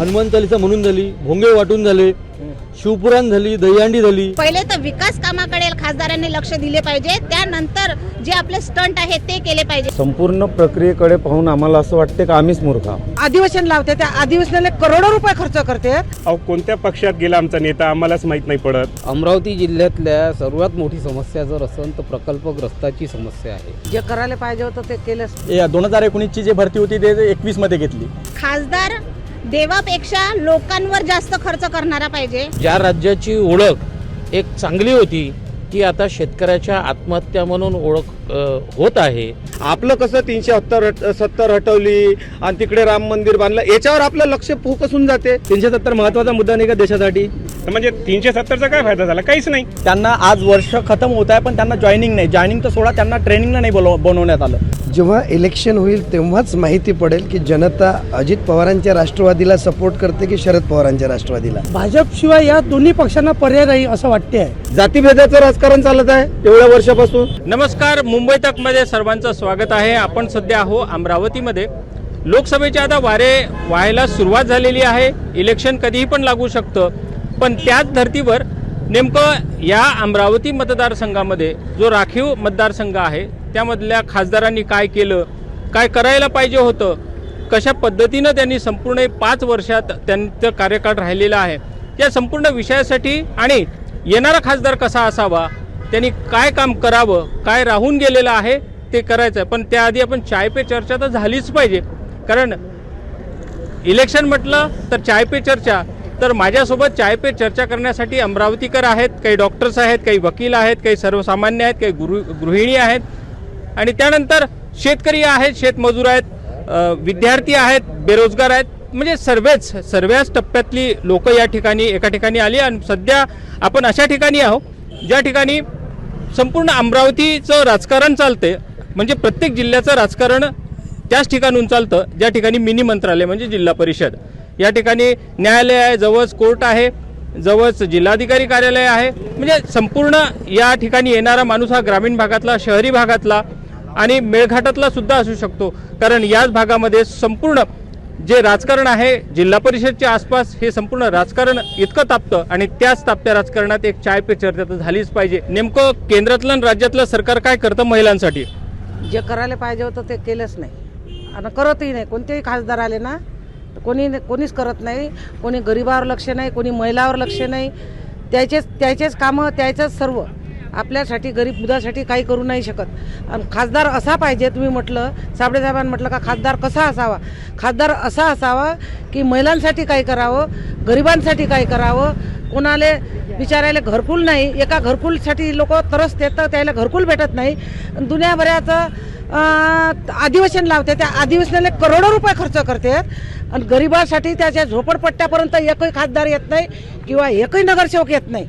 हनुमान चालिसा म्हणून झाली भोंगे वाटून झाले शिवपुराण झाली दहीहंडी झाली. पहिले तर विकास कामाकडे खासदारांनी लक्ष दिले पाहिजे त्यानंतर जे आपले स्टंट आहेत ते केले पाहिजे. संपूर्ण प्रक्रियेकडे पाहून आम्हाला असं वाटते की आम्हीच मूर्ख अधिवेशन लावते त्या अधिवेशनाला करोडो रुपये खर्च करते. अहो कोणत्या पक्षात गेला आमचा नेता आम्हालाच माहीत नाही पडत. अमरावती जिल्ह्यातल्या सर्वात मोठी समस्या जर असेल तर प्रकल्पग्रस्ताची समस्या आहे. जे करायला पाहिजे होतं ते केलंच दोन हजार एकोणीसची जी भरती होती ते एकवीसमध्ये घेतली. खासदार देवापेक्षा लोकांवर जास्त खर्च करणारा पाहिजे. ज्या राज्याची ओळख एक चांगली होती ती आता शेतकऱ्याच्या आत्महत्या म्हणून ओळख होत आहे. आपलं कसं तीनशे सत्तर सत्तर हटवली आणि तिकडे राम मंदिर बांधलं याच्यावर आपलं लक्ष फोकस होऊन जाते. तीनशे सत्तर महत्त्वाचा मुद्दा नाही का देशासाठी? तर म्हणजे तीनशे सत्तरचा काय फायदा झाला? काहीच नाही. त्यांना आज वर्ष खतम होत आहे पण त्यांना जॉईनिंग नाही. जॉईनिंग तर सोडा त्यांना ट्रेनिंगला नाही बोलव बनवण्यात आलं. जेव्हा इलेक्शन होईल तेव्हाच माहिती पडेल की जनता अजित पवारांच्या राष्ट्रवादीला सपोर्ट करते की शरद पवारांच्या राष्ट्रवादीला? भाजपशिवाय या दोन्ही पक्षांना पर्याय नाही असं वाटते आहे जातीभेदाचं राजकारण चालत आहे एवढ्या वर्षापासून. नमस्कार मुंबई तकमध्ये सर्वांचं स्वागत आहे. आपण सध्या आहो अमरावतीमध्ये. लोकसभेचे आता वारे व्हायला सुरुवात झालेली आहे. इलेक्शन कधीही पण लागू शकतं. पण त्याच धर्तीवर नेमकं या अमरावती मतदारसंघामध्ये जो राखीव मतदारसंघ आहे त्यामधल्या खासदारांनी काय केलं काय करायला पाहिजे होतं कशा पद्धतीनं त्यांनी संपूर्ण पाच वर्षात त्यांचं कार्यकाळ राहिलेला आहे या संपूर्ण विषयासाठी आणि येणारा खासदार कसा असावा त्यांनी काय काम करावं काय राहून गेलेलं आहे ते करायचं आहे पण त्याआधी आपण चाय पे चर्चा तर झालीच पाहिजे. कारण इलेक्शन म्हटलं तर चाय पे चर्चा तर माझ्यासोबत चाय पे चर्चा करण्यासाठी अमरावतीकर आहेत काही डॉक्टर्स आहेत काही वकील आहेत काही सर्वसामान्य आहेत काही गृह गृहिणी आहेत. आणि त्यानंतर शेतकरी आहेत शेतमजूर आहेत विद्यार्थी आहेत बेरोजगार आहेत. म्हणजे सर्वच सर्वच टप्प्यातली लोक या ठिकाणी एका ठिकाणी आली आणि सध्या आपण अशा ठिकाणी आहोत ज्या ठिकाणी संपूर्ण अमरावतीचं राजकारण चालते म्हणजे प्रत्येक जिल्ह्याचं राजकारण त्याच ठिकाणून चालतं ज्या ठिकाणी मिनी मंत्रालय म्हणजे जिल्हा परिषद. या ठिकाणी न्यायालय आहे जवळच कोर्ट आहे जवळच जिल्हाधिकारी कार्यालय आहे. म्हणजे संपूर्ण या ठिकाणी येणारा माणूस हा ग्रामीण भागातला शहरी भागातला आणि मेळघाटातला सुद्धा असू शकतो. कारण याच भागामध्ये संपूर्ण जे राजकारण आहे जिल्हा परिषदच्या आसपास हे संपूर्ण राजकारण इतकं तापतं आणि त्याच तापत्या राजकारणात एक चाय पे चर्चा तर झालीच पाहिजे. नेमकं केंद्रातलं आणि राज्यातलं सरकार काय करतं महिलांसाठी? जे करायला पाहिजे होतं ते केलंच नाही. आणि करतही नाही. कोणतेही खासदार आले ना कोणी कोणीच करत नाही कोणी गरिबावर लक्ष नाही कोणी महिलावर लक्ष नाही. त्याचेच त्याचेच कामं त्याचंच सर्व. आपल्यासाठी गरीब मुलासाठी काही करू नाही शकत. आणि खासदार असा पाहिजे तुम्ही म्हटलं साबळेसाहेबांनी म्हटलं का खासदार कसा असावा? खासदार असा असावा की महिलांसाठी काही करावं गरिबांसाठी काही करावं. कोणाले बिचारायला घरकुल नाही एका घरकुलसाठी लोक तरसते तर त्याला घरकुल भेटत नाही. आणि दुनियाभराचं अधिवेशन लावते त्या अधिवेशनाला करोडो रुपये खर्च करते. आणि गरिबासाठी त्याच्या झोपडपट्ट्यापर्यंत एकही खासदार येत नाही किंवा एकही नगरसेवक येत नाही.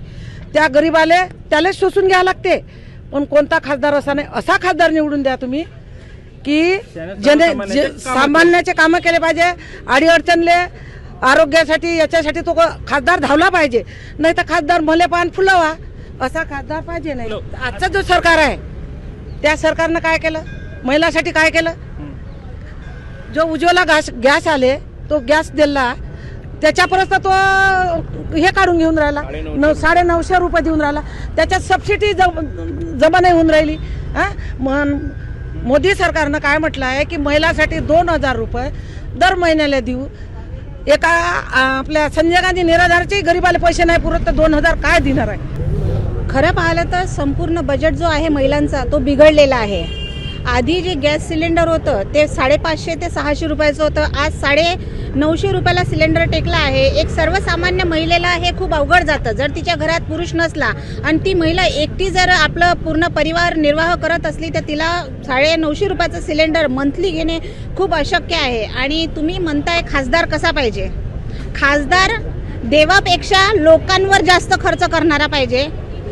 त्या गरिबाले त्यालाच शोषून घ्यावं लागते. पण कोणता खासदार असा नाही. असा खासदार निवडून द्या तुम्ही की जने जे- सामान्याचे कामं केले पाहिजे. अडीअडचणले आरोग्यासाठी याच्यासाठी तो खासदार धावला पाहिजे. नाही तर खासदार मले पान फुलावा. असा खासदार पाहिजे नाही. आजचं जो सरकार आहे त्या सरकारनं काय केलं? महिलासाठी काय केलं? जो उज्ज्वला गॅस गॅस आले तो गॅस दिला त्याच्यापर्यंत तो हे काढून घेऊन राहिला. नऊ साडे नऊशे रुपये देऊन राहिला. त्याच्यात सबसिडी जमा नाही होऊन राहिली. हा? मन मोदी सरकारनं काय म्हटलं आहे की महिलासाठी दोन हजार रुपये दर महिन्याला देऊ. एका आपल्या संजय गांधी निराधारचे गरिबाला पैसे नाही पुरत तर दोन हजार काय देणार आहे? खरं पाहिलं तर संपूर्ण बजेट जो आहे महिलांचा तो बिघडलेला आहे. आधी जे गॅस सिलेंडर होतं ते साडेपाचशे ते सहाशे रुपयाचं होतं. आज साडे नऊशे रुपयाला सिलेंडर टेकला आहे. एक सर्वसामान्य महिलेला हे खूप अवघड जातं. जर तिच्या घरात पुरुष नसला आणि ती महिला एकटी जर आपलं पूर्ण परिवार निर्वाह करत असली तर तिला साडे नऊशे रुपयाचं सिलेंडर मंथली घेणे खूप अशक्य आहे. आणि तुम्ही म्हणताय खासदार कसा पाहिजे? खासदार देवापेक्षा लोकांवर जास्त खर्च करणारा पाहिजे.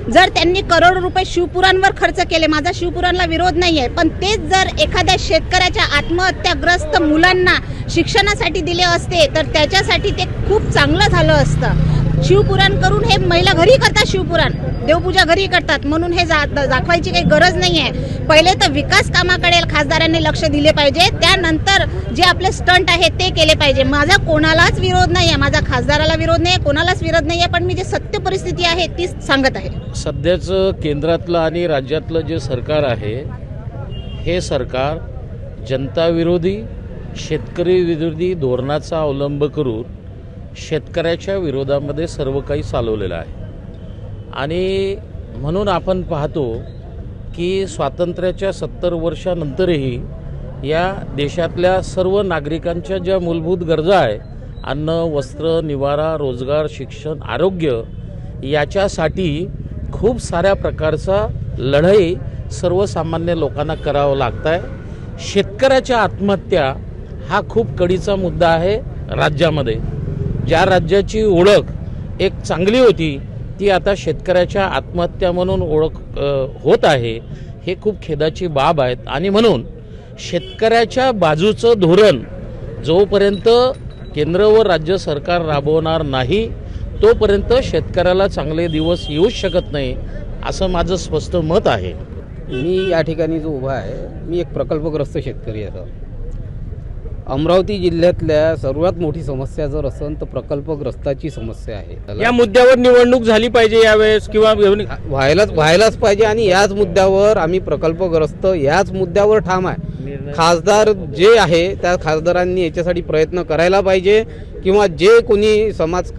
जर त्यांनी करोड रुपये शिवपुरांवर खर्च केले माझा शिवपुरांना विरोध नाही आहे पण तेच जर एखाद्या शेतकऱ्याच्या आत्महत्याग्रस्त मुलांना शिक्षणासाठी दिले असते तर त्याच्यासाठी ते खूप चांगलं झालं असतं. शिवपुराण करून हे महिला घरी करतात शिवपुराण. देवपूजा घरी करतात. म्हणून हे जा- दाखवायची काही गरज नाही आहे पहिले तर विकास कामाकडे खासदारांनी लक्ष दिले पाहिजे. त्यानंतर जे आपले स्टंट आहे ते केले पाहिजे. माझा कोणालाच विरोध नाही आहे माझा खासदाराला विरोध नाही आहे कोणालाच विरोध नाही आहे पण मी जे सत्य परिस्थिती आहे ती सांगत आहे. सध्याचं केंद्रातलं आणि राज्यातलं जे सरकार आहे हे सरकार जनताविरोधी शेतकरी विरोधी धोरणाचा अवलंब करून शेतकऱ्याच्या विरोधामध्ये सर्व काही चालवलेलं आहे. आणि म्हणून आपण पाहतो की स्वातंत्र्याच्या सत्तर वर्षानंतरही या देशातल्या सर्व नागरिकांच्या ज्या मूलभूत गरजा आहे अन्न वस्त्र निवारा रोजगार शिक्षण आरोग्य याच्यासाठी खूप साऱ्या प्रकारचा लढाई सर्वसामान्य लोकांना करावं लागत आहे शेतकऱ्याच्या आत्महत्या हा खूप कडीचा मुद्दा आहे राज्यामध्ये. ज्या राज्याची ओळख एक चांगली होती ती आता शेतकऱ्याच्या आत्महत्या म्हणून ओळख होत आहे हे खूप खेदाची बाब आहेत. आणि म्हणून शेतकऱ्याच्या बाजूचं धोरण जोपर्यंत केंद्र व राज्य सरकार राबवणार नाही तोपर्यंत शेतकऱ्याला चांगले दिवस येऊच शकत नाही असं माझं स्पष्ट मत आहे. मी या ठिकाणी जो उभा आहे मी एक प्रकल्पग्रस्त शेतकरी आहे. अमरावती जिल्ह्यातल्या सर्वात मोठी समस्या जर असेल तर प्रकल्पग्रस्ताची समस्या आहे. या मुद्द्यावर निवडणूक झाली पाहिजे यावेळेस किंवा व्हायलाच व्हायलाच पाहिजे आणि याच मुद्द्यावर आम्ही प्रकल्पग्रस्त याच मुद्द्यावर ठाम आहे. खासदार जे आहे त्या खासदारांनी याच्यासाठी प्रयत्न करायला पाहिजे किंवा जे कोणी समाज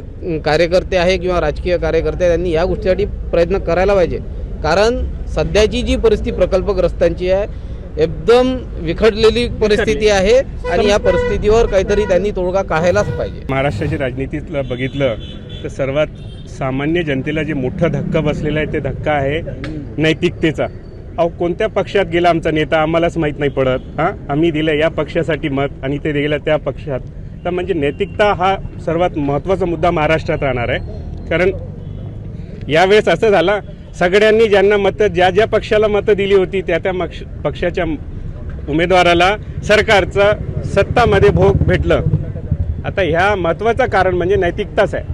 कार्यकर्ते आहे किंवा राजकीय कार्यकर्ते त्यांनी या गोष्टीसाठी प्रयत्न करायला पाहिजे. कारण सध्याची जी परिस्थिती प्रकल्पग्रस्तांची आहे एकदम विखडलेली परिस्थिती आहे आणि या परिस्थितीवर काहीतरी त्यांनी तोडगा काढायलाच पाहिजे. महाराष्ट्राची राजनीतीतलं बघितलं तर सर्वात सामान्य जनतेला जे मोठं धक्का बसलेला आहे ते धक्का आहे नैतिकतेचा. अहो कोणत्या पक्षात गेला आमचा नेता? आम्हालाच माहीत नाही पडत. हां? आम्ही दिलं या पक्षासाठी मत आणि ते गेलं त्या पक्षात. तर म्हणजे नैतिकता हा सर्वात महत्त्वाचा मुद्दा महाराष्ट्रात राहणार आहे. कारण यावेळेस असं झालं सगळ्यांनी ज्यांना मतं ज्या ज्या पक्षाला मतं दिली होती त्या त्या मक्ष- पक्षाच्या उमेदवाराला सरकारचं सत्तामध्ये भोग भेटलं. आता ह्या महत्त्वाचं कारण म्हणजे नैतिकताच आहे.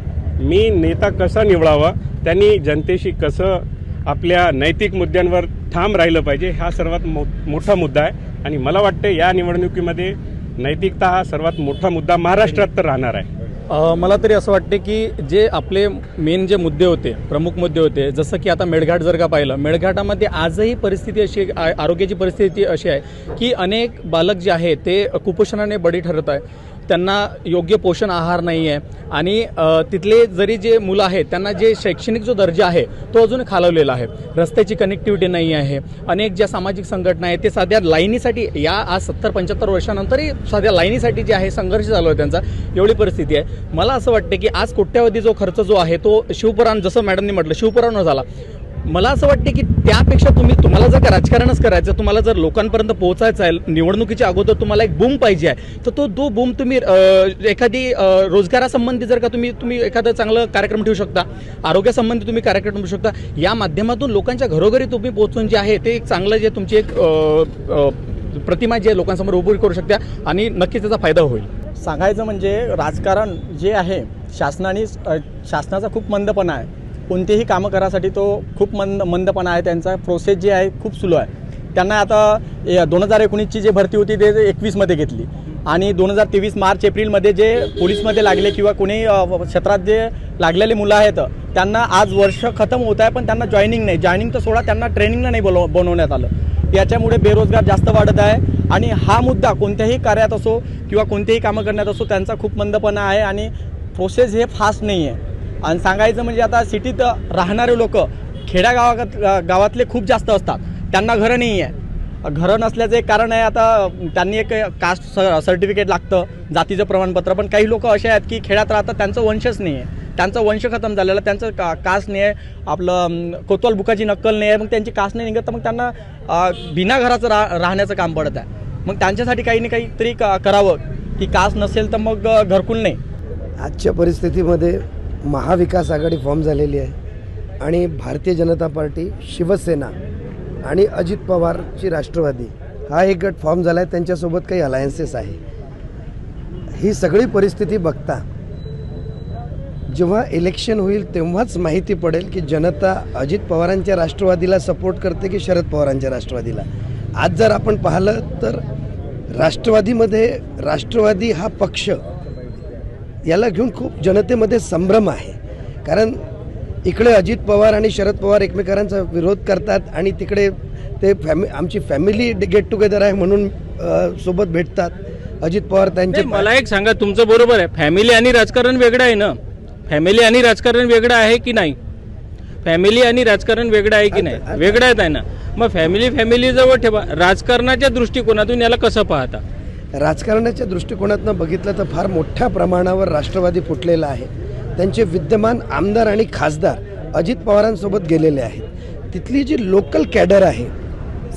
मी नेता कसा निवडावा त्यांनी जनतेशी कसं आपल्या नैतिक मुद्द्यांवर ठाम राहिलं पाहिजे हा सर्वात मो मोठा मुद्दा आहे. आणि मला वाटतं या निवडणुकीमध्ये नैतिकता हा सर्वात मोठा मुद्दा महाराष्ट्रात तर राहणार आहे. मला तरी असं वाटते की जे आपले मेन जे मुद्दे होते प्रमुख मुद्दे होते जसं की आता मेळघाट जर का पाहिलं मेळघाटामध्ये आजही परिस्थिती अशी आरोग्याची परिस्थिती अशी आहे की अनेक बालक जे आहे ते कुपोषणाने बळी ठरत आहे. त्यांना योग्य पोषण आहार नाही आहे आणि तिथले जरी जे मुलं आहेत त्यांना जे शैक्षणिक जो दर्जा आहे तो अजून खालवलेला आहे. रस्त्याची कनेक्टिव्हिटी नाही आहे. अनेक ज्या सामाजिक संघटना आहेत ते साध्या लाईनीसाठी या आज सत्तर पंच्याहत्तर वर्षानंतरही साध्या लाईनीसाठी जे आहे संघर्ष चालू आहे त्यांचा. एवढी परिस्थिती आहे. मला असं वाटतं की आज कोट्यावधी जो खर्च जो आहे तो शिवपुराण जसं मॅडमनी म्हटलं शिवपुराणवर झाला. मला असं वाटते की त्यापेक्षा तुम्ही तुम्हाला जर का राजकारणच करायचं तुम्हाला जर लोकांपर्यंत पोहोचायचं आहे निवडणुकीच्या अगोदर तुम्हाला एक बूम पाहिजे आहे तर तो दो बूम तुम्ही एखादी रोजगारासंबंधी जर का तुम्ही तुम्ही एखादं चांगलं कार्यक्रम ठेवू शकता आरोग्यासंबंधी तुम्ही कार्यक्रम ठेवू शकता या माध्यमातून लोकांच्या घरोघरी तुम्ही पोहोचून जे आहे ते एक चांगलं जे तुमची एक प्रतिमा जी आहे लोकांसमोर उभी करू शकता आणि नक्कीच त्याचा फायदा होईल. सांगायचं म्हणजे राजकारण जे आहे शासनाने शासनाचा खूप मंदपणा आहे. कोणतेही कामं करायसाठी तो खूप मंद मंदपणा आहे त्यांचा प्रोसेस जे आहे खूप सुलो आहे. त्यांना आता दोन हजार एकोणीसची जी भरती होती ते एकवीसमध्ये घेतली. आणि दोन हजार तेवीस मार्च एप्रिलमध्ये जे पोलीसमध्ये लागले किंवा कोणी क्षेत्रात जे लागलेले मुलं आहेत त्यांना आज वर्ष खतम होत आहे पण त्यांना जॉईनिंग नाही. जॉईनिंग तर सोडा त्यांना ट्रेनिंगला नाही बोलव बनवण्यात आलं. याच्यामुळे बेरोजगार जास्त वाढत आहे. आणि हा मुद्दा कोणत्याही कार्यात असो किंवा कोणतेही कामं करण्यात असो त्यांचा खूप मंदपणा आहे आणि प्रोसेस हे फास्ट नाही आहे. आणि सांगायचं म्हणजे आता सिटीत राहणारे लोक खेड्यागावात गावातले खूप जास्त असतात. त्यांना घरं नाही आहे घरं नसल्याचं एक कारण आहे आता त्यांनी एक कास्ट सर्टिफिकेट लागतं जातीचं प्रमाणपत्र. पण काही लोक असे आहेत की खेड्यात राहतात त्यांचं वंशच नाही आहे त्यांचं वंश खतम झालेलं त्यांचं का कास्ट नाही आहे आपलं कोतवाल बुकाची नक्कल नाही आहे मग त्यांची कास्ट नाही निघत तर मग त्यांना बिना घराचं रा राहण्याचं काम पडत आहे. मग त्यांच्यासाठी काही ना काहीतरी क- करावं. की कास्ट नसेल तर मग घरकुल नाही. आजच्या परिस्थितीमध्ये महाविकास आघाडी फॉर्म झालेली आहे आणि भारतीय जनता पार्टी शिवसेना आणि अजित पवारची राष्ट्रवादी हा एक गट फॉर्म झाला आहे. त्यांच्यासोबत काही अलायन्सेस आहे. ही सगळी परिस्थिती बघता जेव्हा इलेक्शन होईल तेव्हाच माहिती पडेल की जनता अजित पवारांच्या राष्ट्रवादीला सपोर्ट करते की शरद पवारांच्या राष्ट्रवादीला? आज जर आपण पाहिलं तर राष्ट्रवादीमध्ये राष्ट्रवादी हा पक्ष याला घेऊन खूप जनतेमध्ये संभ्रम आहे. कारण इकडे अजित पवार आणि शरद पवार एकमेकांचा विरोध करतात आणि तिकडे ते फॅमि आमची फॅमिली गेट टुगेदर आहे म्हणून सोबत भेटतात. अजित पवार त्यांचे मला एक सांगा तुमचं बरोबर आहे. फॅमिली आणि राजकारण वेगळं आहे ना? फॅमिली आणि राजकारण वेगळं आहे की नाही? फॅमिली आणि राजकारण वेगळं आहे की नाही? वेगळं आहे ना? मग फॅमिली फॅमिली जवळ ठेवा. राजकारणाच्या दृष्टिकोनातून याला कसं पाहता? राजकारणाच्या दृष्टिकोनातनं बघितलं तर फार मोठ्या प्रमाणावर राष्ट्रवादी फुटलेला आहे. त्यांचे विद्यमान आमदार आणि खासदार अजित पवारांसोबत गेलेले आहेत. तिथली जी लोकल कॅडर आहे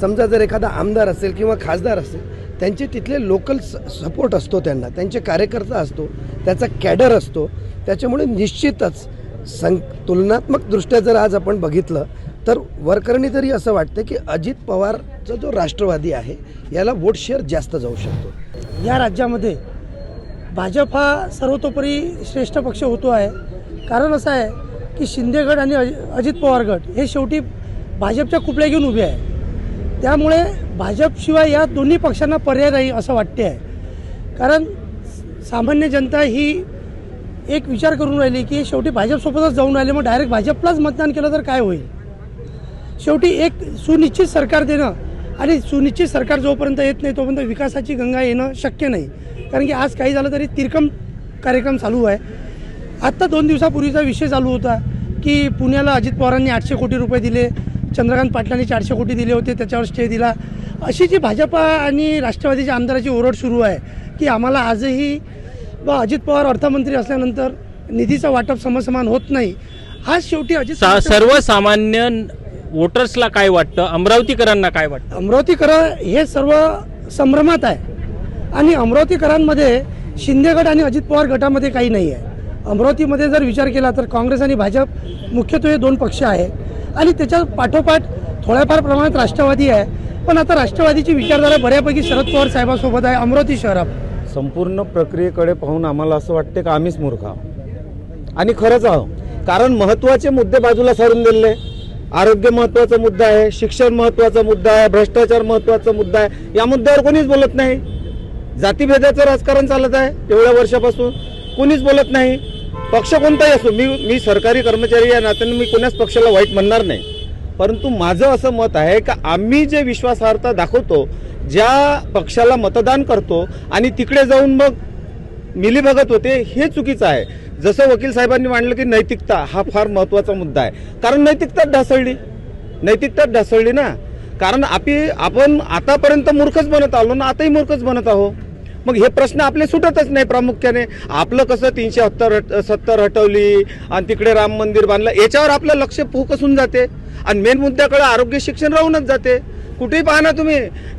समजा जर एखादा आमदार असेल किंवा खासदार असेल त्यांचे तिथले लोकल सपोर्ट असतो त्यांना त्यांचे कार्यकर्ता असतो त्याचा कॅडर असतो त्याच्यामुळे निश्चितच सं तुलनात्मकदृष्ट्या जर आज आपण बघितलं तर वरकरणी तरी असं वाटतं की अजित पवारचा जो राष्ट्रवादी आहे याला वोट शेअर जास्त जाऊ शकतो. या राज्यामध्ये भाजप हा सर्वतोपरी श्रेष्ठ पक्ष होतो आहे. कारण असं आहे की शिंदेगड आणि अजित पवार गट हे शेवटी भाजपच्या कुपल्या घेऊन उभे आहे. त्यामुळे भाजपशिवाय या दोन्ही पक्षांना पर्याय नाही असं वाटते आहे. कारण सामान्य जनता ही एक विचार करून राहिली की शेवटी भाजपसोबतच जाऊन राहिले मग डायरेक्ट भाजपलाच मतदान केलं तर काय होईल? शेवटी एक सुनिश्चित सरकार देणं आणि सुनिश्चित सरकार जोपर्यंत येत नाही तोपर्यंत विकासाची गंगा येणं शक्य नाही. कारण की आज काही झालं तरी तिरकम कार्यक्रम चालू आहे. आत्ता दोन दिवसापूर्वीचा विषय चालू होता की पुण्याला अजित पवारांनी आठशे कोटी रुपये दिले चंद्रकांत पाटलांनी चारशे कोटी दिले होते त्याच्यावर स्टे दिला. अशी जी भाजपा आणि राष्ट्रवादीच्या आमदाराची ओरड सुरू आहे की आम्हाला आजही व अजित पवार अर्थमंत्री असल्यानंतर निधीचं वाटप समसमान होत नाही. आज शेवटी अजित सर्वसामान्य वोटर्सला काय वाटतं? अमरावतीकरांना काय वाटतं? अमरावतीकर हे सर्व संभ्रमात आहे. आणि अमरावतीकरांमध्ये शिंदेगड आणि अजित पवार गटामध्ये काही नाही आहे. अमरावतीमध्ये जर विचार केला तर काँग्रेस आणि भाजप मुख्यत्वे हे दोन पक्ष आहे. आणि त्याच्या पाठोपाठ थोड्याफार प्रमाणात राष्ट्रवादी आहे. पण आता राष्ट्रवादीची विचारधारा बऱ्यापैकी शरद पवार साहेबांसोबत आहे अमरावती शहरात. संपूर्ण प्रक्रियेकडे पाहून आम्हाला असं वाटते का आम्हीच मूर्ख आहोत. आणि खरंच आहो कारण महत्त्वाचे मुद्दे बाजूला सारून दिलेले. आरोग्य महत्त्वाचा मुद्दा आहे शिक्षण महत्त्वाचा मुद्दा आहे भ्रष्टाचार महत्त्वाचा मुद्दा आहे. या मुद्द्यावर कोणीच बोलत नाही. जातीभेदाचं राजकारण चालत आहे एवढ्या वर्षापासून. कोणीच बोलत नाही. पक्ष कोणताही असो मी मी सरकारी कर्मचारी या नात्याने मी कोणाच पक्षाला वाईट म्हणणार नाही. परंतु माझं असं मत आहे का आम्ही जे विश्वासार्हता दाखवतो ज्या पक्षाला मतदान करतो आणि तिकडे जाऊन मग मिलीभगत होते हे चुकीचं आहे. जसं वकील साहेबांनी मांडलं की नैतिकता हा फार महत्त्वाचा मुद्दा आहे. कारण नैतिकताच ढासळली. नैतिकताच ढासळली ना. कारण आपी आपण आतापर्यंत मूर्खच बनत आलो ना आताही मूर्खच बनत आहो. मग हे प्रश्न आपले सुटतच नाही प्रामुख्याने. आपलं कसं तीनशे हत्तर सत्तर हटवली आणि तिकडे राम मंदिर बांधलं याच्यावर आपलं लक्ष फोकसून होऊन जाते. आणि मेन मुद्द्याकडे आरोग्य शिक्षण राहूनच जाते. कुठेही पाहा ना तुम्ही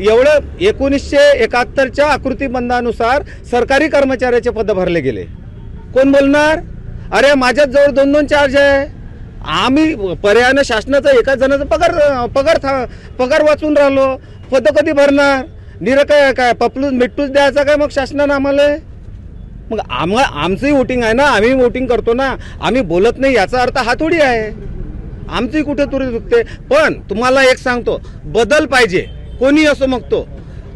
एवढं एकोणीसशे एकाहत्तरच्या आकृतीबंधानुसार सरकारी कर्मचाऱ्याचे पद भरले गेले. कोण बोलणार? अरे माझ्याच जवळ दोन दोन चार्ज आहे. आम्ही पर्यायानं शासनाचा एकाच जणाचा पगार पगार था पगार वाचून राहिलो. पद कधी भरणार? निर काय काय? पपलूस मिट्टूच द्यायचा काय मग शासनानं आम्हाला? मग आम्हा आमचंही वोटिंग आहे ना? आम्ही वोटिंग करतो ना? आम्ही बोलत नाही याचा अर्थ हा थोडी आहे. आमचंही कुठे तुरी दुखते. पण तुम्हाला एक सांगतो बदल पाहिजे. कोणी असो मग तो.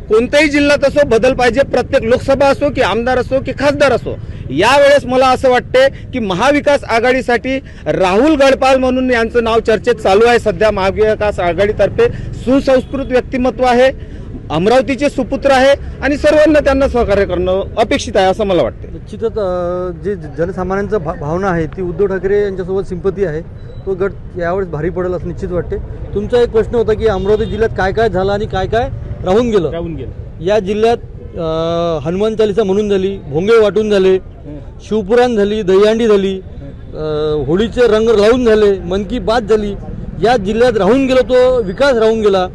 कोणत्याही जिल्ह्यात असो बदल पाहिजे. प्रत्येक लोकसभा असो की आमदार असो की खासदार असो. यावेळेस मला असं वाटते की महाविकास आघाडीसाठी राहुल गडपाल म्हणून यांचं नाव चर्चेत चालू आहे. सध्या महाविकास आघाडीतर्फे सुसंस्कृत व्यक्तिमत्व आहे अमरावतीचे सुपुत्र आहे आणि सर्वांना त्यांना सहकार्य करणं अपेक्षित आहे असं मला वाटतं निश्चितच जे जनसामान्यांचं भा भावना आहे ती उद्धव ठाकरे यांच्यासोबत सिंपती आहे तो गट यावेळेस भारी पडेल असं निश्चित वाटते. तुमचा एक प्रश्न होता की अमरावती जिल्ह्यात काय काय झालं आणि काय काय राहून गेलं? राहून गेलं. या जिल्ह्यात हनुमान चालिसा म्हणून झाली भोंगे वाटून झाले शिवपुराण झाली दहीहंडी झाली होळीचे रंग लावून झाले मन की बात झाली. या जिल्ह्यात राहून गेलो तो विकास राहून गेला.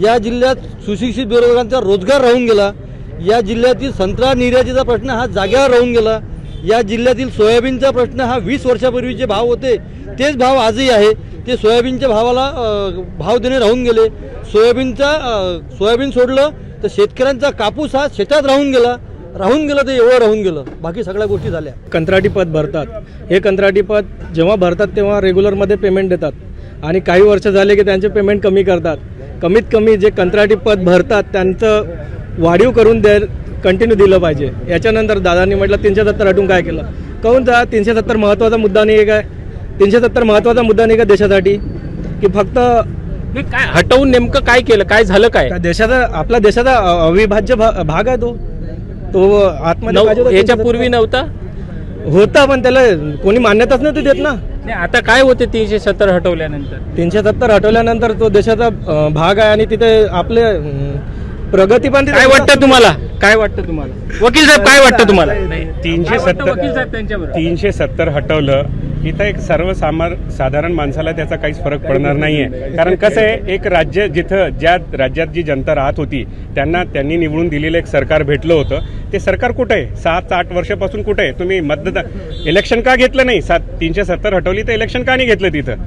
या जिल्ह्यात सुशिक्षित बेरोजगारांचा रोजगार राहून गेला. या जिल्ह्यातील संत्रा निर्यातीचा प्रश्न हा जाग्यावर राहून गेला. या जिल्ह्यातील सोयाबीनचा प्रश्न हा वीस वर्षापूर्वीचे भाव होते तेच भाव आजही आहे. ते सोयाबीनच्या भावाला भाव देणे राहून गेले. सोयाबीनचा सोयाबीन सोडलं तर शेतकऱ्यांचा कापूस हा शेतात राहून गेला. राहून गेलं ते एवढं राहून गेलं. बाकी सगळ्या गोष्टी झाल्या. कंत्राटी पद भरतात. हे कंत्राटी पद जेव्हा भरतात तेव्हा रेग्युलरमध्ये पेमेंट देतात. आणि काही वर्ष झाले की त्यांचे पेमेंट कमी करतात. कमीत कमी जे कंत्राटी पद भरतात त्यांचं वाढीव करून दे कंटिन्यू दिलं पाहिजे. याच्यानंतर दादांनी म्हटलं तीनशे सत्तर हटून काय केलं? काहून जा तीनशे सत्तर महत्त्वाचा मुद्दा नाही आहे काय? तीनशे सत्तर महत्त्वाचा मुद्दा नाही का देशासाठी. की फक्त काय हटवून नेमकं काय केलं? काय झालं काय? देशाचा आपल्या देशाचा अविभाज्य भाग आहे तो. तो होता याच्या 370. पूर्वी नव्हता? होता पण त्याला कोणी मान्यताच नव्हती देत ना. नाही, आता काय होते तीनशे सत्तर हटवल्यानंतर? तीनशे सत्तर हटवल्यानंतर तो देशाचा भाग आहे आणि तिथे आपले प्रगती पण काय वाटतं तुम्हाला? काय वाटतं तुम्हाला? वकील साहेब काय वाटतं तुम्हाला? तीनशे सत्तर वकील साहेब त्यांच्याबरोबर? तीनशे सत्तर हटवलं. इथं एक सर्वसामार साधारण माणसाला त्याचा काहीच फरक पडणार नाही आहे कारण कसं आहे एक राज्य जिथं ज्या राज्यात जी जनता राहत होती त्यांना त्यांनी निवडून दिलेलं एक सरकार भेटलं होतं. ते सरकार कुठं आहे? सात आठ वर्षापासून कुठं आहे? तुम्ही मतदान इलेक्शन का घेतलं नाही? सात तीनशे सत्तर हटवली तर इलेक्शन का नाही घेतलं तिथं?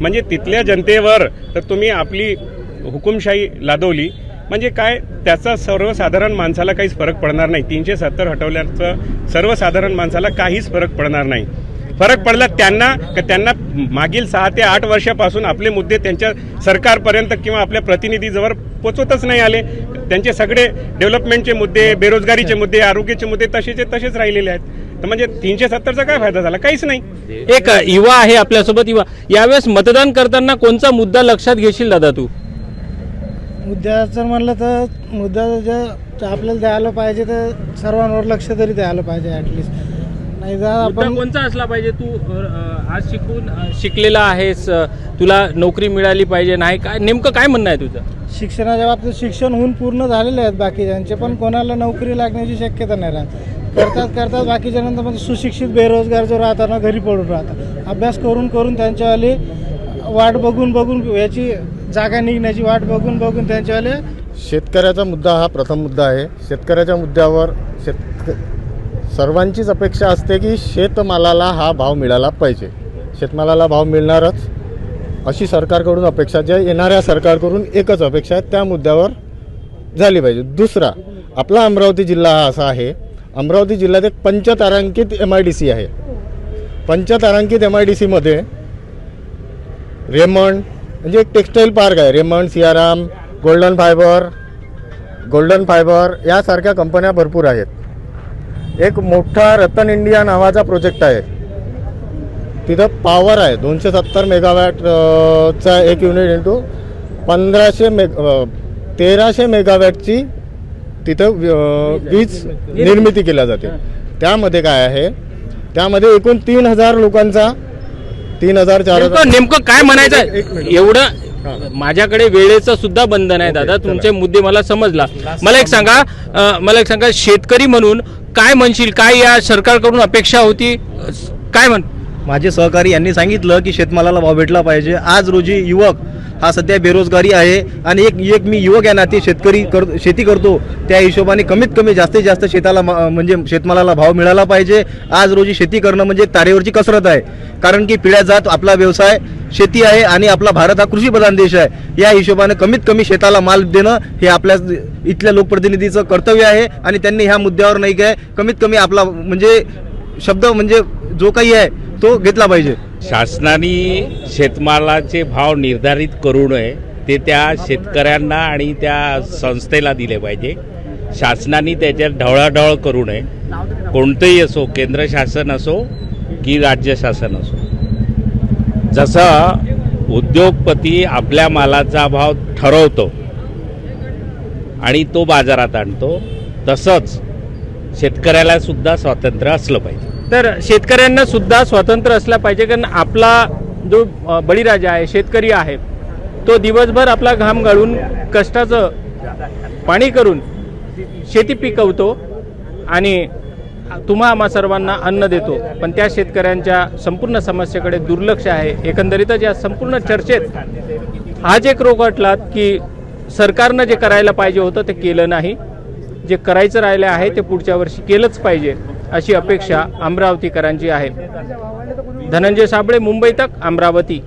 म्हणजे तिथल्या जनतेवर तर तुम्ही आपली हुकुमशाही लादवली. म्हणजे काय त्याचा सर्वसाधारण माणसाला काहीच फरक पडणार नाही. तीनशे सत्तर हटवल्याचं सर्वसाधारण माणसाला काहीच फरक पडणार नाही. फरक पडला त्यांना का त्यांना मागील सहा ते आठ वर्षापासून आपले मुद्दे त्यांच्या सरकारपर्यंत किंवा आपल्या प्रतिनिधीजवळ पोचवतच नाही आले. त्यांचे सगळे डेव्हलपमेंटचे मुद्दे बेरोजगारीचे मुद्दे आरोग्याचे मुद्दे तसेचे तसेच राहिलेले आहेत. तर म्हणजे तीनशे सत्तरचा काय फायदा झाला? काहीच नाही. एक युवा आहे आपल्यासोबत युवा. यावेळेस मतदान करताना कोणता मुद्दा लक्षात घेशील दादा तू? मुद्दा जर म्हणलं तर मुद्दा जे आपल्याला द्यायला पाहिजे तर सर्वांवर लक्ष तरी द्यायला पाहिजे ॲटलिस्ट नाही आपण कोणता असला पाहिजे? तू अ, आज शिकून अ, शिकलेला आहेस अ, तुला नोकरी मिळाली पाहिजे नाही काय नेमकं काय म्हणणं आहे तुझं? शिक्षणाच्या बाबतीत शिक्षण होऊन पूर्ण झालेले आहेत बाकीच्यांचे पण कोणाला नोकरी लागण्याची शक्यता नाही राहत. करतात करतात बाकीच्या नंतर म्हणजे सुशिक्षित बेरोजगार जो राहतात ना घरी पडून राहतात. अभ्यास करून करून त्यांच्यावाली वाट बघून बघून याची जागा निघण्याची वाट बघून बघून त्यांच्यावाले शेतकऱ्याचा मुद्दा हा प्रथम मुद्दा आहे. शेतकऱ्याच्या मुद्द्यावर शेतक सर्वांचीच अपेक्षा असते की शेतमालाला हा भाव मिळाला पाहिजे. शेतमालाला भाव मिळणारच. अशी सरकारकडून अपेक्षा ज्या येणाऱ्या सरकारकडून एकच अपेक्षा आहे त्या मुद्द्यावर झाली पाहिजे. दुसरा आपला अमरावती जिल्हा हा असा आहे अमरावती जिल्ह्यात एक पंचतारांकित एम आय डी सी आहे. पंचतारांकित एम आय डी सीमध्ये रेमंड म्हणजे एक टेक्स्टाईल पार्क आहे. Raymond Siyaram golden fibre golden fibre यासारख्या कंपन्या भरपूर आहेत. एक मोठा रतन इंडिया नावाचा प्रोजेक्ट आहे. तिथं पॉवर आहे. दोनशे सत्तर मेगावॅट अ, चा एक युनिट इंटू पंधराशे मेग तेराशे मेगावॅटची तिथं वीज निर्मिती केल्या जाते. त्यामध्ये काय आहे? त्यामध्ये एकूण तीन हजार लोकांचा तीन हजार चार नेमकं काय म्हणायचं? एवढं माझ्याकडे वेळेचं सुद्धा बंधन आहे दादा. तुमचे मुद्दे मला समजला. मला एक सांगा मला एक सांगा शेतकरी म्हणून काय म्हणशील? काय या सरकारकडून अपेक्षा होती? काय म्हण माझे सहकारी यांनी सांगितलं की शेतमालाला भाव भेटला पाहिजे. आज रोजी युवक हा सध्या बेरोजगारी आहे आणि एक एक मी युवक ना ते शेतकरी कर शेती करतो त्या हिशोबाने कमीत कमी जास्तीत जास्त शेताला म्हणजे शेतमालाला भाव मिळाला पाहिजे. आज रोजी शेती करणं म्हणजे तारेवरची कसरत आहे. कारण की पिढ्या जात आपला व्यवसाय शेती आहे आणि आपला भारत हा कृषीप्रधान देश आहे. या हिशोबाने कमीत कमी शेताला माल देणं हे आपल्या इथल्या लोकप्रतिनिधीचं कर्तव्य आहे आणि त्यांनी ह्या मुद्द्यावर नाही काय कमीत कमी आपला म्हणजे शब्द म्हणजे जो काही आहे तो घेतला पाहिजे. शासनाने शेतमालाचे भाव निर्धारित करू नये ते त्या शेतकऱ्यांना आणि त्या संस्थेला दिले पाहिजे. शासनाने त्याच्यात ढवळाढवळ करू नये. कोणतंही असो केंद्र शासन असो की राज्य शासन असो. जसं उद्योगपती आपल्या मालाचा भाव ठरवतो आणि तो बाजारात आणतो तसंच शेतकऱ्याला सुद्धा स्वातंत्र्य असलं पाहिजे. तर शेतकऱ्यांना सुद्धा स्वातंत्र्य असला पाहिजे कारण आपला जो बळीराजा आहे शेतकरी आहे तो दिवसभर आपला घाम गाळून कष्टाचं पाणी करून शेती पिकवतो आणि तुम्हा आम्हा सर्वांना अन्न देतो. पण त्या शेतकऱ्यांच्या संपूर्ण समस्येकडे दुर्लक्ष आहे. एकंदरीतच या संपूर्ण चर्चेत आज एक रोग वाटलात की सरकारनं जे करायला पाहिजे होतं ते केलं नाही. जे करायचं राहिलं आहे ते पुढच्या वर्षी केलंच पाहिजे. अशी अपेक्षा अमरावतीकरांची आहे. धनंजय साबळे मुंबई तक अमरावती.